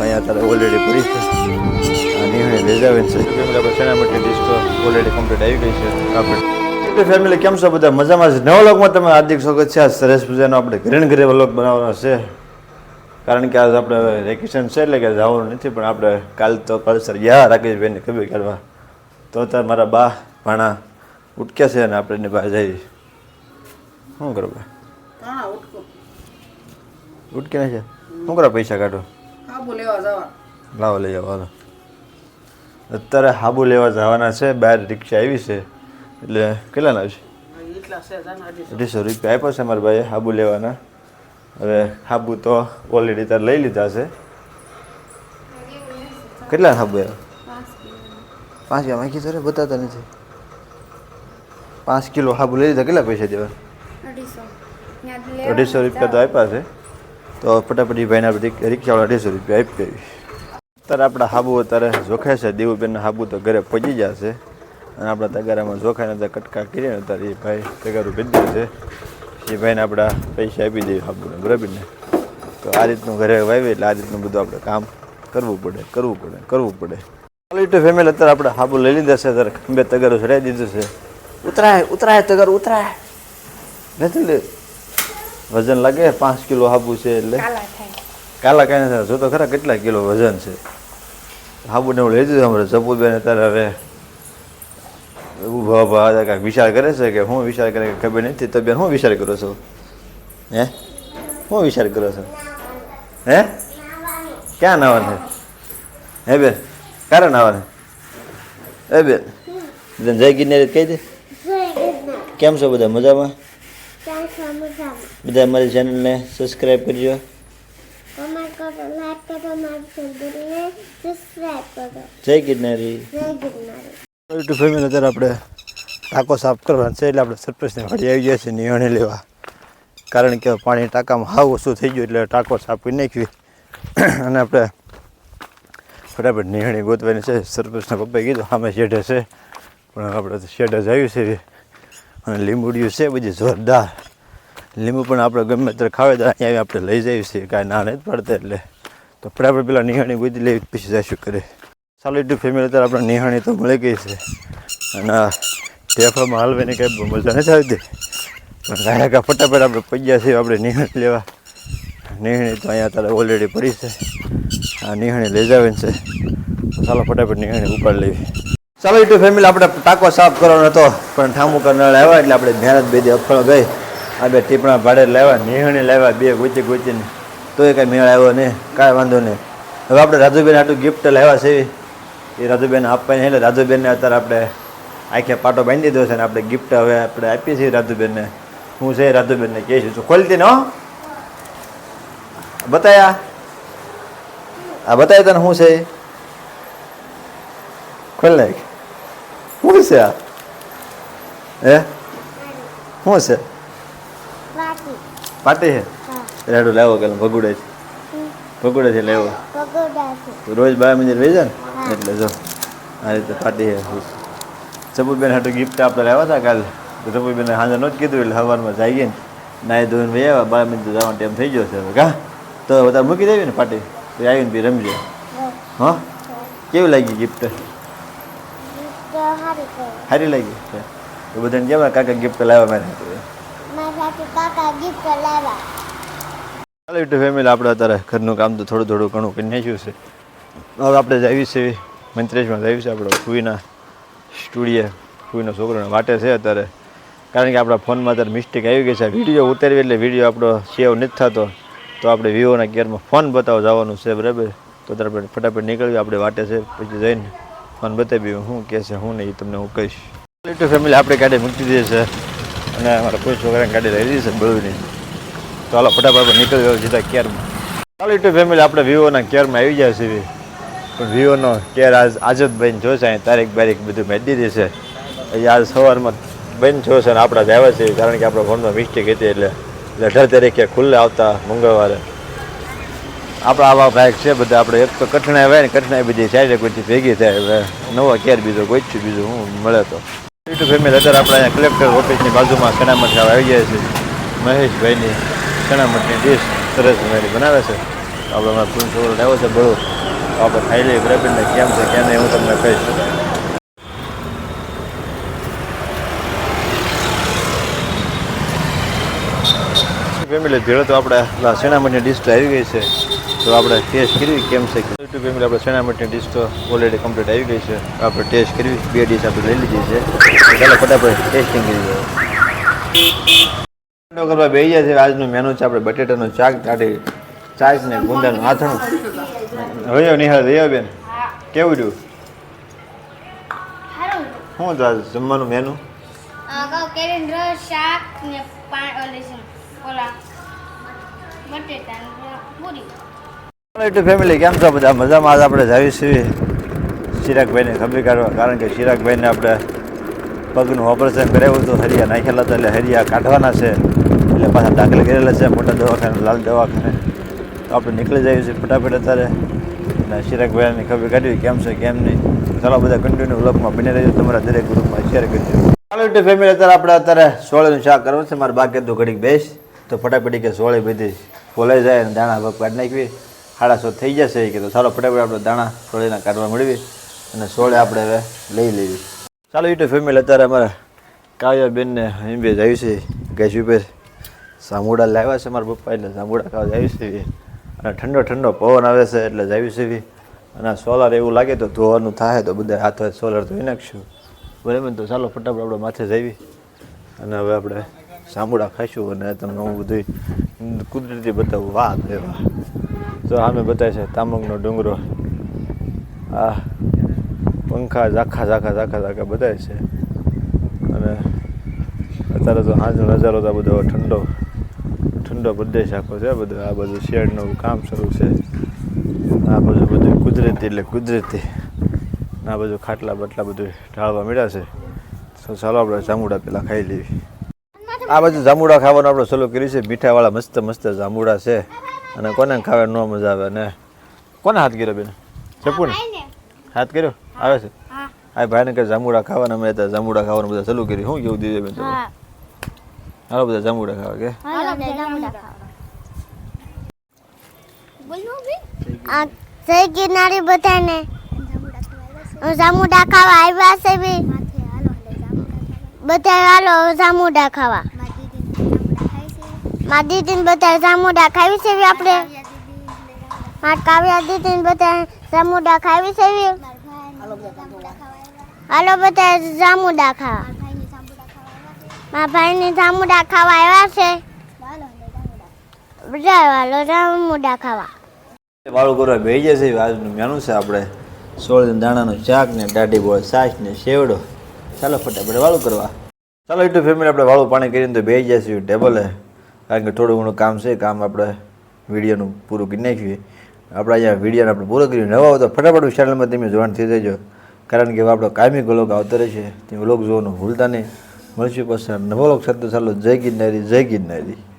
અહીંયા અત્યારે ઓલરેડી પૂરી છે. નિર્ણય લઈ જાવે છે. ફેમિલી આપણે માટે ડિશ તો ઓલરેડી કમ્પ્લીટ આવી ગઈ છે? આપણે ફેમિલી કેમ છો બધા? મજામાં છે? નવા લોકમાં તમે હાર્દિક સ્વાગત છે. આ સરસ પૂજાનો આપણે ઘરે ને ઘરે વ્લોગ બનાવવાનો છે. કારણ કે આજ આપણે વેકેશન છે એટલે કે જવાનું નથી પણ આપણે કાલ તો કલસર ગયા રાકેશભાઈને કબી કરવા તો અત્યારે મારા બા ભાણા ઉટક્યા છે અને આપણે એની બહાર જઈએ. શું કરો ભાઈ ઉટકે છે? શું કરો પૈસા કાઢો હા લેવા જવા લાવો લઈ હાલો અત્યારે હાબુ લેવા જવાના છે બહાર રિક્ષા આવી છે. એટલે કેટલા લાવશે છે અઢીસો રૂપિયા આપ્યો છે મારા ભાઈએ હાબુ લેવાના. હવે હાબુ તો ઓલરેડી તાર લઈ લીધા છે. કેટલા હાબુ આવ્યા પાંચ કિલો. માગી સર બતાતા નથી. પાંચ કિલો હાબુ લઈ લીધા કેટલા પૈસા દેવા અઢીસો રૂપિયા તો આપ્યા છે. તો ફટાફટ ભાઈને રિક્ષાવાળા અઢીસો રૂપિયા આપી અત્યારે આપણા હાબુ અત્યારે જોખાય છે. દેવુબેનના હાબુ તો ઘરે પહોંચી જશે અને આપણા તગારામાં જોખાને ત્યાં કટકા કરીને અત્યારે ત્યારે એ ભાઈ તગારું ભેજી છે. એ ભાઈને આપણા પૈસા આપી દઈએ હાબુને બરાબર ને? તો આ રીતનું ઘરે વાવીએ એટલે આ રીતનું બધું આપણે કામ કરવું પડે કરવું પડે કરવું પડે. ક્વોલિટી ફેમિલી અત્યારે આપણે હાબુ લઈ લીધા છે. ત્યારે ખંભે તગારું ચડાવી દીધું છે. ઉતરાય ઉતરાય તગાર ઉતરાય. નથી વજન લાગે? પાંચ કિલો હાબુ છે એટલે? કાલા કાંઈ નથી જો તો ખરા કેટલા કિલો વજન છે? હાબુને એવું લઈ દીધું અમારે જપુબેન અત્યારે હવે ઊભા ઊભા કાંઈક વિચાર કરે છે કે હું વિચાર કરે કે ખબર નથી. તો બેન હું વિચાર કરો છો? હે? શું વિચાર કરો છો? હે? ક્યાં નાવાનું છે? હે બેન? ક્યારે નાવાનું હે બેન? જય ગિરનારી કહી દે. કેમ છો બધા? મજામાં? બધા અમારી ચેનલને સબસ્ક્રાઈબ કરજો કમેન્ટ કરો લાઈક કરો મારી ચેનલને સબસ્ક્રાઇબ કરો જય ગિરનારી જય ગિરનારી યુટ્યુબ ફેમિલી અત્યારે આપણે ટાંકો સાફ કરવાનો છે એટલે આપણે સરપંચને વાડી આવી ગયા છે નિયણે લેવા. કારણ કે પાણી ટાંકામાં હાવ ઓછું થઈ ગયું એટલે ટાંકો સાફ કરી નાખવી અને આપણે ફટાફટ નિયણી ગોતવાની છે. સરપંચના પપ્પાએ કીધું સામે શેઢે છે પણ આપણે તો શેઢે જ આવ્યું છે. અને લીંબુડિયું છે, બધી જોરદાર. લીંબુ પણ આપણે ગમે ત્યારે ખાવે તો અહીંયા આપણે લઈ જઈએ છીએ, કાંઈ ના નથી પડતા એટલે. તો આપણે પેલા નિહાણી ગોતી લેવી પછી જઈશું કરે સાલો યુટ્યુબ ફેમિલી અત્યારે આપણે નિહાણી તો મળી ગઈ છે. અને ઢેફામાં હાલવાની કાંઈ મજા નથી આવતી. પણ કાંઈ કા ફટાફટ આપણે પગ્યા છીએ, આપણે નિહાણી લેવા. નિહાણી તો અહીંયા તારે ઓલરેડી પડી છે. આ નિહાણી લઈ જવાની છે. ચાલો, ફટાફટ નિહાણી ઉપાડ લેવી ચાલો એટલું ફેમિલી આપણે ટાંકો સાફ કરવાનો હતો, પણ ઠામુ કરનાર આવ્યા એટલે આપણે મહેનત બે દી અફળ ગઈ. આ બે ટીપણા ભાડે લાવ્યા, નિહણી લાવ્યા, બે ગૂંચી ગૂંચીને. તોય કાંઈ મેળ આવ્યો નહીં, કાંઈ વાંધો નહીં. હવે આપણે રાજુબેન આટલું ગિફ્ટ લાવ્યા છે. એ રાજુબેન આપવાની એટલે રાજુબેનને અત્યારે આપણે આખે પાટો બાંધી દીધો છે ને આપણે ગિફ્ટ હવે આપણે આપીએ છીએ રાજુબેનને. હું છે રાજુબેનને કહીશું છું ખોલતી ને બતાયા? આ બતાવ્યા તને શું છે? ખોલ નાખ. શું છે આ હે શું છે પાટી છે રેડો લાવો કે ભગુડે છે ભગુડે છે લેવો રોજ બાર મંદિર વેજે ને એટલે જો આ રીતે પાટી છે જબુબેન હાટું ગિફ્ટ આપણે લાવ્યા હતા કાલે તો હાજર સાંજે નહોતું કીધું એટલે સવારમાં જઈએ ને નાહી ધોઈને ભાઈ આવ્યા બાર મંદિર જવાનો ટાઈમ થઈ ગયો છે હવે કા તો વધારે મૂકી દેવી ને પાટી આવીને બી રમજો હા કેવી લાગી ગિફ્ટ સારી લાગી છે. એ બધાને કેવા કાકા ગિફ્ટ લાવ્યા મારે મારા કાકા ગિફ્ટ લાવ્યા. ચાલો યુટ્યુબ ફેમિલી આપણે અત્યારે ઘરનું કામ તો થોડું થોડું ઘણું કરી નાખ્યું છે. હવે આપણે જાવી છે મંત્રેશમાં જાવી છે આપણે ફૂઈના સ્ટુડિયો. ફૂઈનો છોકરોને વાટે છે અત્યારે. કારણ કે આપણા ફોનમાં અત્યારે મિસ્ટેક આવી ગઈ છે. વીડિયો ઉતારવી એટલે વીડિયો આપણો સેવ નથી થતો. તો આપણે વિવોના કેરમાં ફોન બતાવવા જવાનું છે બરાબર? તો ત્યારે આપણે ફટાફટ નીકળવી આપણે વાટે છે પછી જઈને ફોન બતાવી શું કહે છે, હું નહીં તમને હું કહીશ. યુટ્યુબ ફેમિલી આપણે ગાડી મૂકી દઈએ છે અને અમારા કોઈ છોકરાને ગાડી લઈ લીધી છે બળવીની. તો હાલો ફટાફટ નીકળી ગયો સીધા કેરમાં. ચાલો ફેમિલી આપણે વિવોના કેરમાં આવી જાય છે પણ વિવોનો કેર આજ આજ જ બન જોશે અહીં તારીખ બારીખ બધું મેં દીધી છે. હજી આજ સવારમાં બન જોશે અને આપણા જ આવ્યા છે કારણ કે આપણા ફોનમાં મિસ્ટેક હતી એટલે એટલે અઢાર તારીખે ખુલ્લે આવતા મંગળવારે. આપણા આવા ભાઈ છે, બધા આપણે એક તો કઠણાઈ હોય ને, કઠણાઈ બધી સાઈડે કોઈ ભેગી થાય. હવે નવો કેર બીજો જ બીજું હું મળે તો. યુટ્યુબ ફેમિલી અત્યારે આપણે અહીંયા કલેક્ટર ઓફિસની બાજુમાં સણામઠ ખાવા આવી ગયા છે. મહેશભાઈની ચણામઠની ડીશ સરસ મજાની બનાવે છે. આપણે અમારા ફૂલ છોકરો આવ્યો છે, બળો. આપણે ખાઈ લઈએ પ્રવીણને કેમ છે, કેમ નહીં, હું તમને કહીશ. ફેમિલી ભેળો તો આપણે ડીશ તો આવી ગઈ છે. તો આપણે ટેસ્ટ કરવી કેમ છે? યુટ્યુબ એમ આપણે સેનામટની ડીશ તો ઓલરેડી કમ્પ્લીટ આવી ગઈ છે. આપણે ટેસ્ટ કરવી બે ડીશ આપણે લઈ લીધી છે. પહેલાં ચાલો ફટાફટ ટેસ્ટિંગ કરી દઈએ કરવા બે છે. આજનું મેનુ છે આપણે બટેટાનું શાક કાઢી ચાક ને ગુંદાનું આથણું હવે નિહાલ રહ્યો બેન. કેવું રહ્યું? શું આજ જમવાનું મેનુ શાક ને ઓલા બટેટા પૂરી. યુટ્યુબ ફેમિલી કેમ છો બધા? મજામાં? આજ આપણે જાવી છીએ ચિરાગભાઈને ખબર કાઢવા. કારણ કે ચિરાગભાઈને આપણે પગનું ઓપરેશન કરાવ્યું હતું, હરિયા નાખેલા હતા, એટલે હરિયા કાઢવાના છે. એટલે પાછા દાખલ કરેલા છે, મોટા દવાખાને, લાલ દવાખાને. તો આપણે નીકળી જઈએ છીએ ફટાફટ અત્યારે. અને ચિરાગભાઈની ખબર કાઢવી કેમ છે, કેમ નહીં. ચાલો બધા કન્ટિન્યુ વ્લોગમાં બની રહેજો. તમારા દરેક ગ્રુપમાં શેર કરજો. ચાલો એટલે ફેમિલી અત્યારે આપણે અત્યારે સોળીનું શાક કરવું છે. મારે બાકી તો ઘડીક બેસ. તો ફટાફટી કે સોળે બધી ફોલાઈ જાય અને દાણા ભાગ કાઢી નાખવી. સાડા સો થઈ જશે એ કીધું, ચાલો, ફટાફટ આપણે દાણા સોળીના કાઢવા મળવી અને સોળે આપણે હવે લઈ લેવી ચાલો, યુટ્યુબ ફેમિલી, અત્યારે અમારે કાવ્યાબેનને અહીં બે જાય છે. ગેસ ઉપર સામુડા લાવ્યા છે, મારા પપ્પા એટલે સામુડા ખાવા જાય છે. અને ઠંડો ઠંડો પવન આવે છે એટલે જાય છે. અને સોલાર એવું લાગે તો ધોવાનું થાય તો બધા હાથ સોલાર ધોઈ નાખશું. બરાબર તો ચાલો, ફટાફટ આપણે માથે જઈએ અને હવે આપણે સામુડા ખાઈશું અને તમને હું બધું કુદરતી બતાવું. વાહ વાહ. તો આમે બતાવે છે, તામંગનો ડુંગરો. આ પંખા ઝાખા ઝાખા ઝાખા ઝાખા બતાવે છે. અને અત્યારે તો સાંજનો નજારો તો બધો ઠંડો ઠંડો પ્રદેશ આખો છે બધો, આ બધું શેડનું કામ શરૂ છે. આ બધું બધું કુદરતી એટલે કુદરતી. આ બધું ખાટલા બાટલા બધું ઢાળવા મળ્યા છે. તો ચાલો આપણે ચામુડા પહેલાં ખાઈ લેવી આ બધું જાંબુડા ખાવાનું આપણે ચાલુ કરી છે. મીઠાવાળા મસ્ત મસ્ત જાંબુડા છે. અને કોને ખાવે ન મજા આવે ને? કોને હાથ કર્યો બેન? ચપ્પુ ને હાથ કર્યો? આવે છે? હા. આ ભાઈને કે જાંબુડા ખાવાના મેં ત્યાં જાંબુડા ખાવાનું બધા ચાલુ કર્યું. શું કેવું દીધું બેન હાલો બધા જાંબુડા ખાવા કે? હાલો જામુડા ખાવા. બોલો જય ગિરનારી બધાને. જામુડા ખાવા આવ્યા છે બી બધા હાલો જામુડા ખાવા. મા દીદી બધા સામુડા ખાવી છે આપણે. મા કાવ્યા દીદી બધા સામુડા ખાવી છે હાલો બધા સામુડા ખાવા. મારા ભાઈની સામુડા ખાવા આવ્યા છે. બધા હાલો જામુડા ખાવા. વાળું કરવા ભેજે જશે આજનું મેનું છે આપણે. સોળ દાણાનું શાક ને દાઢી બોળ છાશ ને શેવડો. ચાલો ફટાફટ વાળું કરવા. ચાલો એટલું ફેમિલી, આપણે વાળું પાણી કરીને તો બે જશે ટેબલે. કારણ કે થોડું ઘણું કામ છે, કામ આપણે વિડીયોનું પૂરું કરી નાખ્યું આપણે અહીંયા વિડીયોને આપણે પૂરો કર્યું નવા હોય તો ફટાફટ ચેનલમાં તમે જોવાનું થઈ જજો. કારણ કે હવે આપણો કાયમી વ્લોગ આવતો રહેશે તે વ્લોગ જોવાનું ભૂલતા નહીં. મળશું પછી નવો વ્લોગ સાથે ચાલો, જય ગિરનારી જય ગિરનારી.